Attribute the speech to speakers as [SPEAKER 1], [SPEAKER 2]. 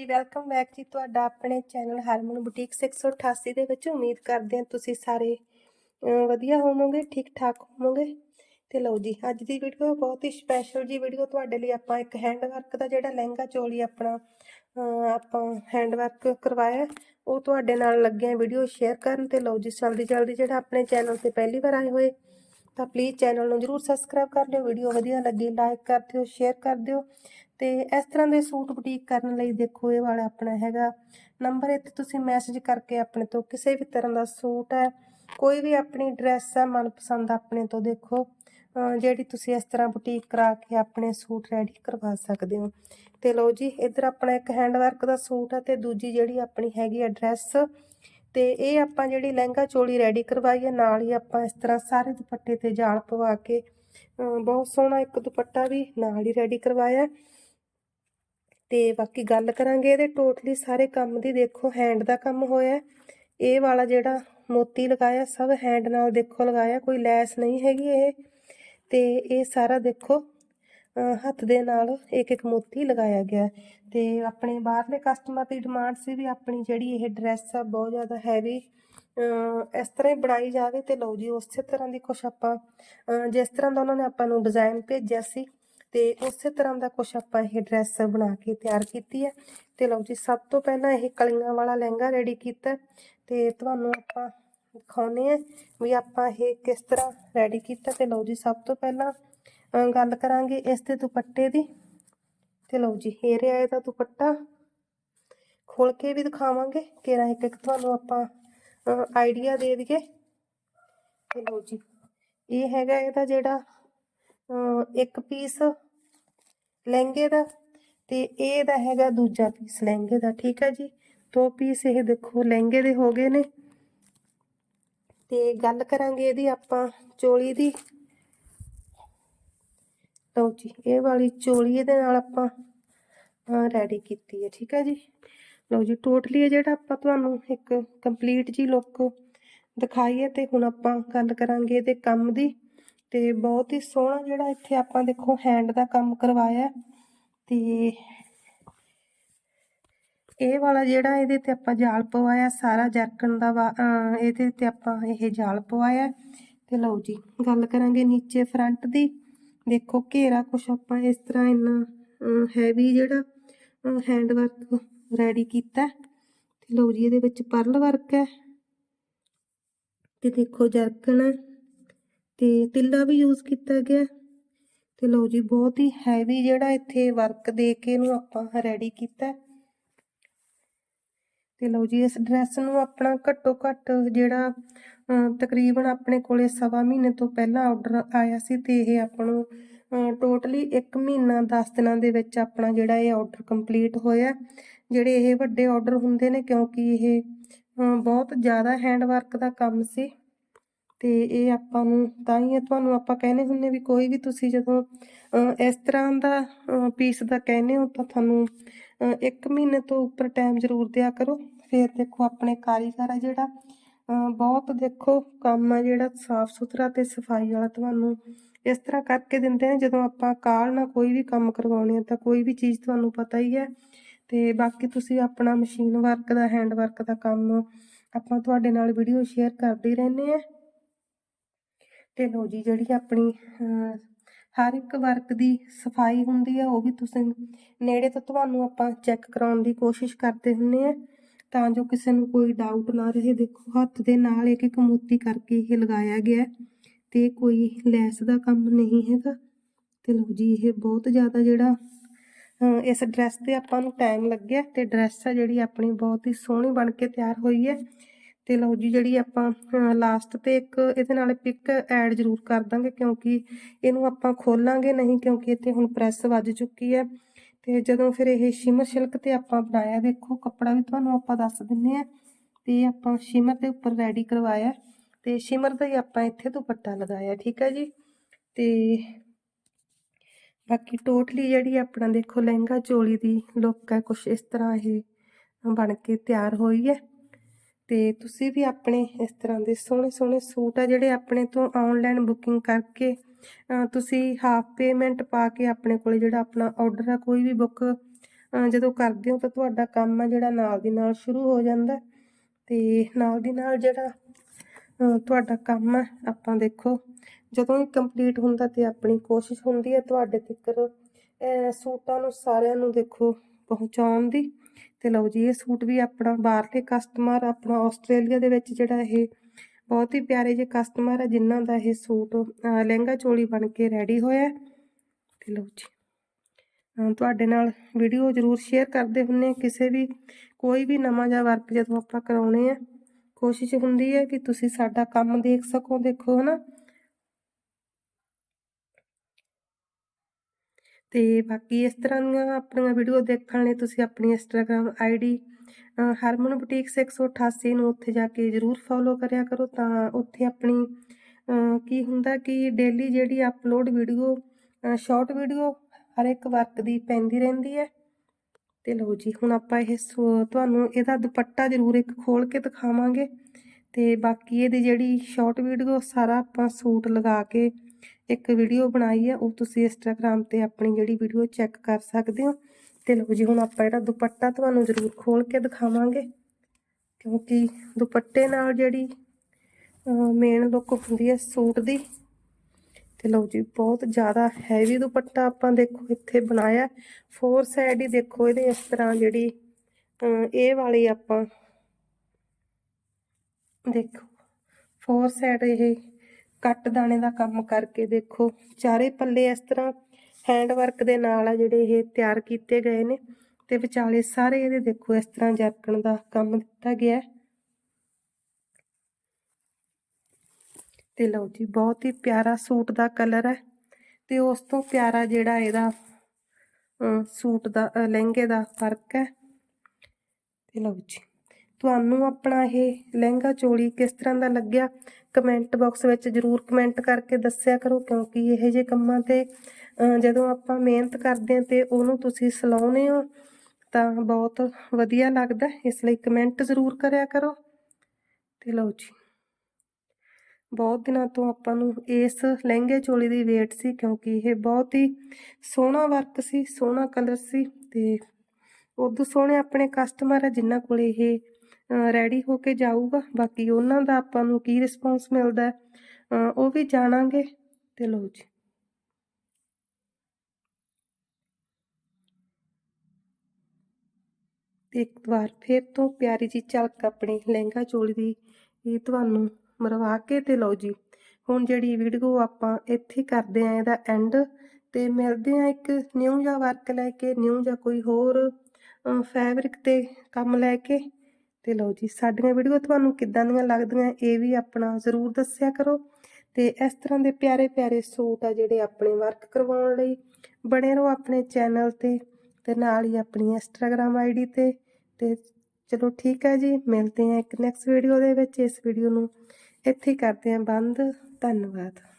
[SPEAKER 1] ਜੀ welcome back ਜੀ ਤੁਹਾਡਾ ਆਪਣੇ ਚੈਨਲ ਹਰਮਨ ਬੁਟੀਕ 688 ਦੇ ਵਿੱਚ। ਉਮੀਦ ਕਰਦੇ ਹਾਂ ਤੁਸੀਂ ਸਾਰੇ ਵਧੀਆ ਹੋਵੋਗੇ, ਠੀਕ ਠਾਕ ਹੋਵੋਗੇ। ਤੇ ਲਓ ਜੀ, ਅੱਜ ਦੀ ਵੀਡੀਓ ਬਹੁਤ ਹੀ ਸਪੈਸ਼ਲ ਜੀ ਵੀਡੀਓ ਤੁਹਾਡੇ ਲਈ ਆਪਾਂ ਇੱਕ ਹੈਂਡ ਵਰਕ ਦਾ ਜਿਹੜਾ ਲਹਿੰਗਾ ਚੋਲੀ ਆਪਣਾ ਆਪਾਂ ਹੈਂਡ ਵਰਕ ਕਰਵਾਇਆ। ਉਹ ਤੁਹਾਡੇ ਨਾਲ ਲੱਗਿਆ ਵੀਡੀਓ ਸ਼ੇਅਰ ਕਰਨ। ਤੇ ਲਓ ਜੀ ਜਲਦੀ ਜਲਦੀ ਜਿਹੜਾ ਆਪਣੇ ਚੈਨਲ ਤੇ ਪਹਿਲੀ ਵਾਰ ਆਏ ਹੋਏ ਤਾਂ ਪਲੀਜ਼ ਚੈਨਲ ਨੂੰ ਜਰੂਰ ਸਬਸਕ੍ਰਾਈਬ ਕਰ ਲਿਓ ਵੀਡੀਓ ਵਧੀਆ ਲੱਗੀ ਲਾਈਕ ਕਰ ਦਿਓ ਸ਼ੇਅਰ ਕਰ ਦਿਓ ਤੇ ਇਸ ਤਰ੍ਹਾਂ ਦੇ ਸੂਟ ਬੁਟੀਕ ਕਰਨ ਲਈ ਦੇਖੋ ਇਹ ਵਾਲਾ ਆਪਣਾ ਹੈਗਾ। ਨੰਬਰ ਇੱਥੇ ਤੁਸੀਂ ਮੈਸੇਜ ਕਰਕੇ ਆਪਣੇ ਤੋਂ ਕਿਸੇ ਵੀ ਤਰ੍ਹਾਂ ਦਾ ਸੂਟ ਹੈ, ਕੋਈ ਵੀ ਆਪਣੀ ਡਰੈਸ ਹੈ, ਮਨਪਸੰਦ ਆਪਣੇ ਤੋਂ ਦੇਖੋ ਜਿਹੜੀ ਤੁਸੀਂ ਇਸ ਤਰ੍ਹਾਂ ਬੁਟੀਕ ਕਰਾ ਕੇ ਆਪਣੇ ਸੂਟ ਰੈਡੀ ਕਰਵਾ ਸਕਦੇ ਹੋ। ਤੇ ਲਓ ਜੀ, ਇੱਧਰ ਆਪਣਾ ਇੱਕ ਹੈਂਡ ਵਰਕ ਦਾ ਸੂਟ ਹੈ ਤੇ ਦੂਜੀ ਜਿਹੜੀ ਆਪਣੀ ਹੈਗੀ ਹੈ ਤੇ ਇਹ ਆਪਾਂ ਜਿਹੜੀ ਲਹਿੰਗਾ ਚੋਲੀ ਰੈਡੀ ਕਰਵਾਈ ਹੈ, ਨਾਲ ਹੀ ਆਪਾਂ ਇਸ ਤਰ੍ਹਾਂ ਸਾਰੇ ਦੁਪੱਟੇ ਤੇ ਜਾਲ ਪਵਾ ਕੇ ਬਹੁਤ ਸੋਹਣਾ ਇੱਕ ਦੁਪੱਟਾ ਵੀ ਨਾਲ ਹੀ ਰੈਡੀ ਕਰਵਾਇਆ ਹੈ। ਤੇ ਬਾਕੀ ਗੱਲ ਕਰਾਂਗੇ ਇਹਦੇ ਟੋਟਲੀ ਸਾਰੇ ਕੰਮ ਦੀ, ਦੇਖੋ ਹੈਂਡ ਦਾ ਕੰਮ ਹੋਇਆ ਇਹ ਵਾਲਾ ਜਿਹੜਾ ਮੋਤੀ ਲਗਾਇਆ, ਸਭ ਹੈਂਡ ਨਾਲ ਦੇਖੋ ਲਗਾਇਆ, ਕੋਈ ਲੈਸ ਨਹੀਂ ਹੈਗੀ ਇਹ ਤੇ ਇਹ ਸਾਰਾ ਦੇਖੋ ਹੱਥ ਦੇ ਨਾਲ ਇੱਕ ਇੱਕ ਮੋਤੀ ਲਗਾਇਆ ਗਿਆ ਹੈ। ਤੇ ਆਪਣੇ ਬਾਹਰਲੇ ਕਸਟਮਰ ਦੀ ਡਿਮਾਂਡ ਸੀ ਵੀ ਆਪਣੀ ਜਿਹੜੀ ਇਹ ਡਰੈਸ ਆ ਬਹੁਤ ਜ਼ਿਆਦਾ ਹੈਵੀ ਇਸ ਤਰ੍ਹਾਂ ਹੀ ਬਣਾਈ ਜਾਵੇ ਤੇ ਲਓ ਜੀ, ਉਸੇ ਤਰ੍ਹਾਂ ਦੀ ਕੁਛ ਆਪਾਂ ਜਿਸ ਤਰ੍ਹਾਂ ਦਾ ਉਹਨਾਂ ਨੇ ਆਪਾਂ ਨੂੰ ਡਿਜ਼ਾਈਨ ਭੇਜਿਆ ਸੀ ਤੇ ਉਸੇ ਤਰ੍ਹਾਂ ਦਾ ਕੁਛ ਆਪਾਂ ਇਹ ਡਰੈਸ ਬਣਾ ਕੇ ਤਿਆਰ ਕੀਤੀ ਹੈ ਤੇ ਲਓ ਜੀ, ਸਭ ਤੋਂ ਪਹਿਲਾਂ ਇਹ ਕਲੀਆਂ ਵਾਲਾ ਲਹਿੰਗਾ ਰੈਡੀ ਕੀਤਾ ਹੈ ਤੇ ਤੁਹਾਨੂੰ ਆਪਾਂ ਦਿਖਾਉਨੇ ਆ ਵੀ ਆਪਾਂ ਇਹ ਕਿਸ ਤਰ੍ਹਾਂ ਰੈਡੀ ਕੀਤਾ ਤੇ ਲਓ ਜੀ, ਸਭ ਤੋਂ ਪਹਿਲਾਂ ਗੱਲ ਕਰਾਂਗੇ ਇਸ ਦੇ ਦੁਪੱਟੇ ਦੀ। ਤੇ ਲਓ ਜੀ ਇਹ ਰਿਹਾ ਇਹਦਾ ਦੁਪੱਟਾ। ਖੋਲ ਕੇ ਵੀ ਦਿਖਾਵਾਂਗੇ ਕਿਹੜਾ ਇੱਕ ਇੱਕ ਤੁਹਾਨੂੰ ਆਪਾਂ ਆਈਡੀਆ ਦੇ ਦਈਏ। ਤੇ ਲਓ ਜੀ, ਇਹ ਹੈਗਾ ਇਹਦਾ ਜਿਹੜਾ ਇੱਕ ਪੀਸ ਲਹਿੰਗੇ ਦਾ ਤੇ ਇਹ ਦਾ ਹੈਗਾ ਦੂਜਾ ਪੀਸ ਲਹਿੰਗੇ ਦਾ, ਠੀਕ ਹੈ ਜੀ? ਦੋ ਪੀਸ ਇਹ ਦੇਖੋ ਲਹਿੰਗੇ ਦੇ ਹੋ ਗਏ ਨੇ। ਤੇ ਗੱਲ ਕਰਾਂਗੇ ਇਹਦੀ ਆਪਾਂ ਚੋਲੀ ਦੀ। ਲਓ ਜੀ, ਇਹ ਵਾਲੀ ਚੋਲੀ ਇਹਦੇ ਨਾਲ ਆਪਾਂ ਰੈਡੀ ਕੀਤੀ ਹੈ, ਠੀਕ ਹੈ ਜੀ ਲਓ ਜੀ ਟੋਟਲੀ ਇਹ ਜਿਹੜਾ ਆਪਾਂ ਤੁਹਾਨੂੰ ਇੱਕ ਕੰਪਲੀਟ ਜੀ ਲੁੱਕ ਦਿਖਾਈ ਹੈ ਤੇ ਹੁਣ ਆਪਾਂ ਗੱਲ ਕਰਾਂਗੇ ਇਹਦੇ ਕੰਮ ਦੀ ਤੇ ਬਹੁਤ ਹੀ ਸੋਹਣਾ ਜਿਹੜਾ ਇੱਥੇ ਆਪਾਂ ਦੇਖੋ ਹੈਂਡ ਦਾ ਕੰਮ ਕਰਵਾਇਆ ਹੈ ਤੇ ਇਹ ਵਾਲਾ ਜਿਹੜਾ ਇਹਦੇ ਤੇ ਆਪਾਂ ਜਾਲ ਪਵਾਇਆ, ਸਾਰਾ ਜਰਕਣ ਦਾ ਵਾ- ਇਹਦੇ ਤੇ ਆਪਾਂ ਇਹ ਜਾਲ ਪਵਾਇਆ ਹੈ। ਤੇ ਲਓ ਜੀ, ਗੱਲ ਕਰਾਂਗੇ ਨੀਚੇ ਫਰੰਟ ਦੀ ਦੇਖੋ ਘੇਰਾ ਕੁਛ ਆਪਾਂ ਇਸ ਤਰ੍ਹਾਂ ਇੰਨਾ ਹੈਵੀ ਜਿਹੜਾ ਹੈਂਡ ਵਰਕ ਰੈਡੀ ਕੀਤਾ ਹੈ। ਤੇ ਲਓ ਜੀ, ਇਹਦੇ ਵਿੱਚ ਪਰਲ ਵਰਕ ਹੈ ਤੇ ਦੇਖੋ ਜਰਕਣ ਹੈ ਤੇ ਤਿੱਲਾ ਵੀ ਯੂਜ਼ ਕੀਤਾ ਗਿਆ ਹੈ। ਤੇ ਲਓ ਜੀ, ਬਹੁਤ ਹੀ ਹੈਵੀ ਜਿਹੜਾ ਇੱਥੇ ਵਰਕ ਦੇ ਕੇ ਇਹਨੂੰ ਆਪਾਂ ਰੈਡੀ ਕੀਤਾ ਤੇ ਲਓ ਜੀ, ਇਸ ਡਰੈਸ ਨੂੰ ਆਪਣਾ ਘੱਟੋ ਘੱਟ ਜਿਹੜਾ ਤਕਰੀਬਨ ਆਪਣੇ ਕੋਲੇ ਸਵਾ ਮਹੀਨੇ ਤੋਂ ਪਹਿਲਾਂ ਆਰਡਰ ਆਇਆ ਸੀ ਤੇ ਇਹ ਆਪਾਂ ਨੂੰ ਟੋਟਲੀ 1 ਮਹੀਨਾ 10 ਦਿਨਾਂ ਦੇ ਵਿੱਚ ਆਪਣਾ ਜਿਹੜਾ ਇਹ ਆਰਡਰ ਕੰਪਲੀਟ ਹੋਇਆ ਜਿਹੜੇ ਇਹ ਵੱਡੇ ਆਰਡਰ ਹੁੰਦੇ ਨੇ, ਕਿਉਂਕਿ ਇਹ ਬਹੁਤ ਜ਼ਿਆਦਾ ਹੈਂਡ ਵਰਕ ਦਾ ਕੰਮ ਸੀ। ਤੇ ਇਹ ਆਪਾਂ ਨੂੰ ਤਾਂ ਹੀ ਇਹ ਤੁਹਾਨੂੰ ਆਪਾਂ ਕਹਿੰਦੇ ਹੁੰਨੇ ਵੀ ਕੋਈ ਵੀ ਤੁਸੀਂ ਜਦੋਂ ਇਸ ਤਰ੍ਹਾਂ ਦਾ ਪੀਸ ਦਾ ਕਹਿੰਦੇ ਹੋ ਤਾਂ ਤੁਹਾਨੂੰ ਇੱਕ ਮਹੀਨੇ ਤੋਂ ਉੱਪਰ ਟਾਈਮ ਜ਼ਰੂਰ ਦਿਆ ਕਰੋ। ਫਿਰ ਦੇਖੋ ਆਪਣੇ ਕਾਰੀਗਰ ਆ ਜਿਹੜਾ ਬਹੁਤ ਦੇਖੋ ਕੰਮ ਆ ਜਿਹੜਾ ਸਾਫ਼ ਸੁਥਰਾ ਤੇ ਸਫ਼ਾਈ ਵਾਲਾ ਤੁਹਾਨੂੰ ਇਸ ਤਰ੍ਹਾਂ ਕਰਕੇ ਦਿੰਦੇ ਨੇ ਜਦੋਂ ਆਪਾਂ ਕਾਲ ਨਾਲ ਕੋਈ ਵੀ ਕੰਮ ਕਰਵਾਉਣੇ ਆ ਤਾਂ ਕੋਈ ਵੀ ਚੀਜ਼ ਤੁਹਾਨੂੰ ਪਤਾ ਹੀ ਹੈ। ਤੇ ਬਾਕੀ ਤੁਸੀਂ ਆਪਣਾ ਮਸ਼ੀਨ ਵਰਕ ਦਾ ਹੈਂਡ ਵਰਕ ਦਾ ਕੰਮ ਆਪਾਂ ਤੁਹਾਡੇ ਨਾਲ ਵੀਡੀਓ ਸ਼ੇਅਰ ਕਰਦੇ ਰਹਿੰਦੇ ਆ। ਤੇ ਲਓ ਜੀ, ਜਿਹੜੀ ਆਪਣੀ ਹਰ ਇੱਕ ਵਰਕ ਦੀ ਸਫ਼ਾਈ ਹੁੰਦੀ ਆ, ਉਹ ਵੀ ਤੁਸੀਂ ਨੇੜੇ ਤੋਂ ਤੁਹਾਨੂੰ ਆਪਾਂ ਚੈੱਕ ਕਰਾਉਣ ਦੀ ਕੋਸ਼ਿਸ਼ ਕਰਦੇ ਹੁੰਨੇ ਆ। ਤਾਂ ਜੋ ਕਿਸੇ ਨੂੰ ਕੋਈ ਡਾਊਟ ਨਾ ਰਹੇ, ਦੇਖੋ ਹੱਥ ਦੇ ਨਾਲ ਇੱਕ ਇੱਕ ਮੋਤੀ ਕਰਕੇ ਇਹ ਲਗਾਇਆ ਗਿਆ ਹੈ, ਤੇ ਕੋਈ ਲੈਸ ਦਾ ਕੰਮ ਨਹੀਂ ਹੈਗਾ। ਤੇ ਲਓ ਜੀ, ਇਹ ਬਹੁਤ ਜ਼ਿਆਦਾ ਜਿਹੜਾ ਇਸ ਡਰੈਸ ਤੇ ਆਪਾਂ ਨੂੰ ਟਾਈਮ ਲੱਗਿਆ, ਤੇ ਡਰੈਸ ਆ ਜਿਹੜੀ ਆਪਣੀ ਬਹੁਤ ਹੀ ਸੋਹਣੀ ਬਣ ਕੇ ਤਿਆਰ ਹੋਈ ਹੈ। ਤੇ ਲਓ ਜੀ, ਜਿਹੜੀ ਆਪਾਂ ਲਾਸਟ ਤੇ ਇੱਕ ਇਹਦੇ ਨਾਲ ਪਿਕ ਐਡ ਜ਼ਰੂਰ ਕਰ ਦਾਂਗੇ ਕਿਉਂਕਿ ਇਹਨੂੰ ਆਪਾਂ ਖੋਲਾਂਗੇ ਨਹੀਂ ਕਿਉਂਕਿ ਇੱਥੇ ਹੁਣ ਪ੍ਰੈਸ ਵੱਜ ਚੁੱਕੀ ਹੈ। ਤੇ ਜਦੋਂ ਫਿਰ ਇਹ ਸ਼ਿਮਰ ਸਿਲਕ ਤੇ ਆਪਾਂ ਬਣਾਇਆ, ਦੇਖੋ ਕੱਪੜਾ ਵੀ ਤੁਹਾਨੂੰ ਆਪਾਂ ਦੱਸ ਦਿੰਨੇ ਆ। ਤੇ ਇਹ ਆਪਾਂ ਸ਼ਿਮਰ ਦੇ ਉੱਪਰ ਰੈਡੀ ਕਰਵਾਇਆ। ਤੇ ਸ਼ਿਮਰ ਦਾ ਹੀ ਆਪਾਂ ਇੱਥੇ ਦੁਪੱਟਾ ਲਗਾਇਆ, ਠੀਕ ਹੈ ਜੀ? ਤੇ ਬਾਕੀ ਟੋਟਲੀ ਜਿਹੜੀ ਆਪਣਾ ਦੇਖੋ ਲਹਿੰਗਾ ਚੋਲੀ ਦੀ ਲੁੱਕ ਹੈ, ਕੁਛ ਇਸ ਤਰ੍ਹਾਂ ਇਹ ਬਣ ਕੇ ਤਿਆਰ ਹੋਈ ਹੈ। ਤੇ ਤੁਸੀਂ ਵੀ ਆਪਣੇ ਇਸ ਤਰ੍ਹਾਂ ਦੇ ਸੋਹਣੇ ਸੋਹਣੇ ਸੂਟ ਆ ਜਿਹੜੇ ਆਪਣੇ ਤੋਂ ਆਨਲਾਈਨ ਬੁਕਿੰਗ ਕਰਕੇ ਤੁਸੀਂ ਹਾਫ ਪੇਮੈਂਟ ਪਾ ਕੇ ਆਪਣੇ ਕੋਲ ਜਿਹੜਾ ਆਪਣਾ ਆਰਡਰ ਆ, ਕੋਈ ਵੀ ਬੁੱਕ ਜਦੋਂ ਕਰਦੇ ਹੋ ਤਾਂ ਤੁਹਾਡਾ ਕੰਮ ਆ ਜਿਹੜਾ ਨਾਲ ਦੀ ਨਾਲ ਸ਼ੁਰੂ ਹੋ ਜਾਂਦਾ ਹੈ। ਤੇ ਨਾਲ ਦੀ ਨਾਲ ਜਿਹੜਾ ਤੁਹਾਡਾ ਕੰਮ ਆ, ਆਪਾਂ ਦੇਖੋ, ਜਦੋਂ ਇਹ ਕੰਪਲੀਟ ਹੁੰਦਾ ਤੇ ਆਪਣੀ ਕੋਸ਼ਿਸ਼ ਹੁੰਦੀ ਹੈ ਤੁਹਾਡੇ ਤੱਕ ਸੂਟਾਂ ਨੂੰ ਸਾਰਿਆਂ ਨੂੰ ਦੇਖੋ ਪਹੁੰਚਾਉਣ ਦੀ ਤੇ ਲਓ ਜੀ, ਇਹ ਸੂਟ ਵੀ ਆਪਣਾ ਬਾਹਰਲੇ ਕਸਟਮਰ ਆਪਣਾ ਆਸਟ੍ਰੇਲੀਆ ਦੇ ਵਿੱਚ ਜਿਹੜਾ ਇਹ ਬਹੁਤ ਹੀ ਪਿਆਰੇ ਜਿਹੇ ਕਸਟਮਰ ਹੈ ਜਿਨ੍ਹਾਂ ਦਾ ਇਹ ਸੂਟ ਲਹਿੰਗਾ ਚੋਲੀ ਬਣ ਕੇ ਰੈਡੀ ਹੋਇਆ ਤੇ ਲਓ ਜੀ ਤੁਹਾਡੇ ਨਾਲ ਵੀਡੀਓ ਜ਼ਰੂਰ ਸ਼ੇਅਰ ਕਰਦੇ ਹੁੰਨੇ ਕਿਸੇ ਵੀ, ਕੋਈ ਵੀ ਨਵਾਂ ਜਿਹਾ ਵਰਕ ਜਦੋਂ ਆਪਾਂ ਕਰਾਉਣੇ ਆ, ਕੋਸ਼ਿਸ਼ ਹੁੰਦੀ ਹੈ ਕਿ ਤੁਸੀਂ ਸਾਡਾ ਕੰਮ ਦੇਖ ਸਕੋ, ਦੇਖੋ, ਹਨਾ? ਤੇ ਬਾਕੀ ਇਸ ਤਰ੍ਹਾਂ ਦੀਆਂ ਆਪਣੀਆਂ ਵੀਡੀਓ ਦੇਖਣ ਲਈ ਤੁਸੀਂ ਆਪਣੀ ਇੰਸਟਾਗ੍ਰam ਆਈਡੀ ਹਰਮਨ ਬੁਟੀਕ 188 ਨੂੰ ਉੱਥੇ ਜਾ ਕੇ ਜਰੂਰ ਫੋਲੋ ਕਰਿਆ ਕਰੋ ਤਾਂ ਉੱਥੇ ਆਪਣੀ ਕੀ ਹੁੰਦਾ ਕਿ ਡੇਲੀ ਜਿਹੜੀ ਅਪਲੋਡ ਵੀਡੀਓ ਸ਼ਾਰਟ ਵੀਡੀਓ ਹਰ ਇੱਕ ਵਰਕ ਦੀ ਪੈਂਦੀ ਰਹਿੰਦੀ ਹੈ। ਤੇ ਲਓ ਜੀ, ਹੁਣ ਆਪਾਂ ਇਹ ਸੂ- ਤੁਹਾਨੂੰ ਇਹਦਾ ਦੁਪੱਟਾ ਜ਼ਰੂਰ ਇੱਕ ਖੋਲ ਕੇ ਦਿਖਾਵਾਂਗੇ। ਤੇ ਬਾਕੀ ਇਹਦੀ ਜਿਹੜੀ ਸ਼ਾਰਟ ਵੀਡੀਓ ਸਾਰਾ ਆਪਾਂ ਸੂਟ ਲਗਾ ਕੇ ਇੱਕ ਵੀਡੀਓ ਬਣਾਈ ਹੈ ਉਹ ਤੁਸੀਂ ਇੰਸਟਾਗ੍ਰam ਤੇ ਆਪਣੀ ਜਿਹੜੀ ਵੀਡੀਓ ਚੈੱਕ ਕਰ ਸਕਦੇ ਹੋ। ਤੇ ਲਓ ਜੀ, ਹੁਣ ਆਪਾਂ ਜਿਹੜਾ ਦੁਪੱਟਾ ਤੁਹਾਨੂੰ ਜ਼ਰੂਰ ਖੋਲ ਕੇ ਦਿਖਾਵਾਂਗੇ। ਕਿਉਂਕਿ ਦੁਪੱਟੇ ਨਾਲ ਜਿਹੜੀ ਮੇਨ ਲੁੱਕ ਹੁੰਦੀ ਹੈ ਸੂਟ ਦੀ। ਤੇ ਲਓ ਜੀ, ਬਹੁਤ ਜ਼ਿਆਦਾ ਹੈਵੀ ਦੁਪੱਟਾ ਆਪਾਂ ਦੇਖੋ ਇੱਥੇ ਬਣਾਇਆ। ਫੋਰ ਸਾਈਡ ਹੀ ਦੇਖੋ ਇਹਦੇ, ਇਸ ਤਰ੍ਹਾਂ ਜਿਹੜੀ ਇਹ ਵਾਲੀ ਆਪਾਂ ਦੇਖੋ। ਫੋਰ ਸਾਈਡ ਇਹ ਕੱਟ ਦਾਣੇ ਦਾ ਕੰਮ ਕਰਕੇ ਦੇਖੋ, ਚਾਰੇ ਪੱਲੇ ਇਸ ਤਰ੍ਹਾਂ ਹੈਂਡ ਵਰਕ ਦੇ ਨਾਲ ਆ ਜਿਹੜੇ ਇਹ ਤਿਆਰ ਕੀਤੇ ਗਏ ਨੇ ਤੇ ਵਿਚਾਲੇ ਸਾਰੇ ਇਹਦੇ ਦੇਖੋ ਇਸ ਤਰ੍ਹਾਂ ਜਰਕਣ ਦਾ ਕੰਮ ਦਿੱਤਾ ਗਿਆ ਹੈ। ਤੇ ਲਓ ਜੀ, ਬਹੁਤ ਹੀ ਪਿਆਰਾ ਸੂਟ ਦਾ ਕਲਰ ਹੈ ਤੇ ਉਸ ਤੋਂ ਪਿਆਰਾ ਜਿਹੜਾ ਇਹਦਾ ਸੂਟ ਦਾ ਲਹਿੰਗੇ ਦਾ ਫ਼ਰਕ ਹੈ। ਤੇ ਲਓ ਜੀ। ਤੁਹਾਨੂੰ ਆਪਣਾ ਇਹ ਲਹਿੰਗਾ ਚੋਲੀ ਕਿਸ ਤਰ੍ਹਾਂ ਦਾ ਲੱਗਿਆ? ਕਮੈਂਟ ਬਾਕਸ ਵਿੱਚ ਜਰੂਰ ਕਮੈਂਟ ਕਰਕੇ ਦੱਸਿਆ ਕਰੋ, ਕਿਉਂਕਿ ਇਹੋ ਜਿਹੇ ਕੰਮਾਂ ਤੇ ਜਦੋਂ ਆਪਾਂ ਮਿਹਨਤ ਕਰਦੇ ਹਾਂ ਤੇ ਉਹਨੂੰ ਤੁਸੀਂ ਸਲਾਉਨੇ ਹੋ, ਤਾਂ ਬਹੁਤ ਵਧੀਆ ਲੱਗਦਾ। ਇਸ ਲਈ ਕਮੈਂਟ ਜ਼ਰੂਰ ਕਰਿਆ ਕਰੋ। ਤੇ ਲਓ ਜੀ, ਬਹੁਤ ਦਿਨਾਂ ਤੋਂ ਆਪਾਂ ਨੂੰ ਇਸ ਲਹਿੰਗੇ ਚੋਲੀ ਦੀ ਵੇਟ ਸੀ, ਕਿਉਂਕਿ ਇਹ ਬਹੁਤ ਹੀ ਸੋਹਣਾ ਵਰਕ ਸੀ, ਸੋਹਣਾ ਕਲਰ ਸੀ ਤੇ ਉਦੋਂ ਸੋਹਣੇ ਆਪਣੇ ਕਸਟਮਰ ਹੈ ਜਿਨ੍ਹਾਂ ਕੋਲ ਇਹ ਰੈਡੀ ਹੋ ਕੇ ਜਾਊਗਾ। ਬਾਕੀ ਉਹਨਾਂ ਦਾ ਆਪਾਂ ਨੂੰ ਕੀ ਰਿਸਪੌਂਸ ਮਿਲਦਾ ਉਹ ਵੀ ਜਾਣਾਂਗੇ। ਤੇ ਲਓ ਜੀ। ਤੇ ਇੱਕ ਵਾਰ ਫਿਰ ਤੋਂ ਪਿਆਰੀ ਜੀ ਝਲਕ ਆਪਣੀ ਲਹਿੰਗਾ ਚੋਲੀ ਦੀ ਇਹ ਤੁਹਾਨੂੰ ਮਰਵਾ ਕੇ ਤੇ ਲਓ ਜੀ। ਹੁਣ ਜਿਹੜੀ ਵੀਡੀਓ ਆਪਾਂ ਇੱਥੇ ਕਰਦੇ ਆਂ ਇਹਦਾ ਐਂਡ ਤੇ ਮਿਲਦੇ ਆਂ ਇੱਕ ਨਿਊ ਜਾਂ ਵਰਕ ਲੈ ਕੇ ਨਿਊ ਜਾਂ ਕੋਈ ਹੋਰ ਫੈਬਰਿਕ ਤੇ ਕੰਮ ਲੈ ਕੇ। ਤੇ ਲਓ ਜੀ, ਸਾਡੀਆਂ ਵੀਡੀਓ ਤੁਹਾਨੂੰ ਕਿੱਦਾਂ ਦੀਆਂ ਲੱਗਦੀਆਂ, ਇਹ ਵੀ ਆਪਣਾ ਜ਼ਰੂਰ ਦੱਸਿਆ ਕਰੋ। ਤੇ ਇਸ ਤਰ੍ਹਾਂ ਦੇ ਪਿਆਰੇ ਪਿਆਰੇ ਸੂਟ ਆ ਜਿਹੜੇ ਆਪਣੇ ਵਰਕ ਕਰਵਾਉਣ ਲਈ ਬਣੇ ਰਹੋ ਆਪਣੇ ਚੈਨਲ ਤੇ ਤੇ ਨਾਲ ਹੀ ਆਪਣੀ ਇੰਸਟਾਗ੍ਰam ਆਈਡੀ ਤੇ। ਤੇ ਚਲੋ ਠੀਕ ਹੈ ਜੀ, ਮਿਲਦੇ ਹਾਂ ਇੱਕ ਨੈਕਸਟ ਵੀਡੀਓ ਦੇ ਵਿੱਚ। ਇਸ ਵੀਡੀਓ ਨੂੰ ਇੱਥੇ ਕਰਦੇ ਹਾਂ। ਬੰਦ, ਧੰਨਵਾਦ।